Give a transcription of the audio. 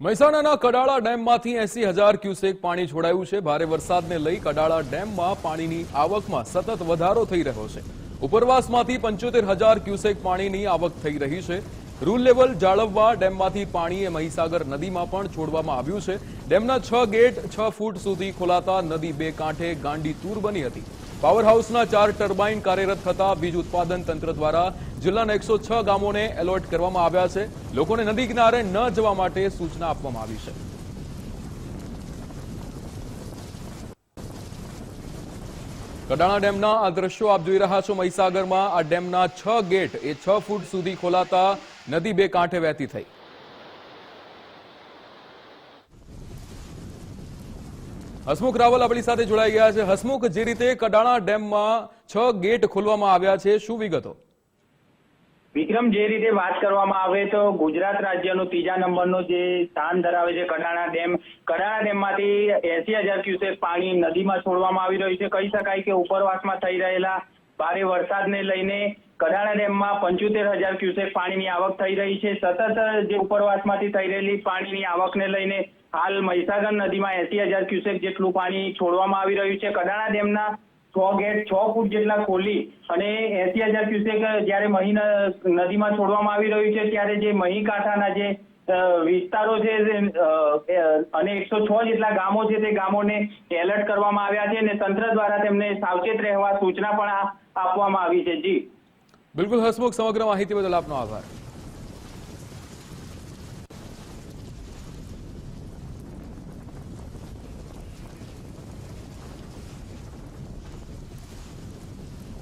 મહેસાણાના કડાળા ડેમમાંથી એસી હજાર ક્યુસેક પાણી છોડાયું છે. ભારે વરસાદને લઈ કડાળા ડેમમાં પાણીની આવકમાં સતત વધારો થઈ રહ્યો છે. ઉપરવાસમાંથી પંચોતેર હજાર ક્યુસેક પાણીની આવક થઈ રહી છે. રૂલ લેવલ જાળવવા ડેમમાંથી પાણી એ મહીસાગર નદીમાં પણ છોડવામાં આવ્યું છે. ડેમના છ ગેટ છ ફૂટ સુધી ખોલાતા નદી બે કાંઠે ગાંડી તૂર બની હતી. પાવર હાઉસના ચાર ટર્બાઇન કાર્યરત થતા વીજ ઉત્પાદન તંત્ર દ્વારા જિલ્લાના એકસો છ ગામોને એલર્ટ કરવામાં આવ્યા છે. લોકોને નદી કિનારે ન જવા માટે સૂચના આપવામાં આવી છે. કડાણા ડેમના આ દ્રશ્યો આપ જોઈ રહ્યા છો મહીસાગરમાં. આ ડેમના છ ગેટ એ છ ફૂટ સુધી ખોલાતા નદી બે કાંઠે વહેતી થઈ. હસમુખ રાવલ આપણી સાથે જોડાઈ ગયા છે. હસમુખ, જે રીતે કડાણા ડેમમાં છ ગેટ ખોલવામાં આવ્યા છે, શું વિગતો? વિક્રમ, જે રીતે વાત કરવામાં આવે તો ગુજરાત રાજ્યનું ત્રીજા નંબરનું જે સ્થાન ધરાવે છે કડાણા ડેમ, કડાણા ડેમમાંથી એસી હજાર ક્યુસેક પાણી નદીમાં છોડવામાં આવી રહ્યું છે. કહી શકાય કે ઉપરવાસમાં થઈ રહેલા ભારે વરસાદને લઈને કડાણા ડેમમાં પંચોતેર હજાર ક્યુસેક પાણીની આવક થઈ રહી છે. સતત જે ઉપરવાસમાંથી થઈ રહેલી પાણીની આવકને લઈને હાલ મહીસાગર નદીમાં એસી હજાર ક્યુસેક જેટલું પાણી છોડવામાં આવી રહ્યું છે. કડાણા ડેમના છ ગેટ છ ફૂટ જેટલા ખોલી અને એસી હજાર ક્યુસેક જ્યારે મહી નદીમાં છોડવામાં આવી રહ્યું છે, ત્યારે જે મહી કાંઠાના જે વિસ્તારો છે અને એકસો છ જેટલા ગામો છે, તે ગામોને એલર્ટ કરવામાં આવ્યા છે અને તંત્ર દ્વારા તેમને સાવચેત રહેવા સૂચના પણ આપવામાં આવી છે. જી. બિલકુલ હસમુખ, સમગ્ર માહિતી બદલ આપનો આભાર.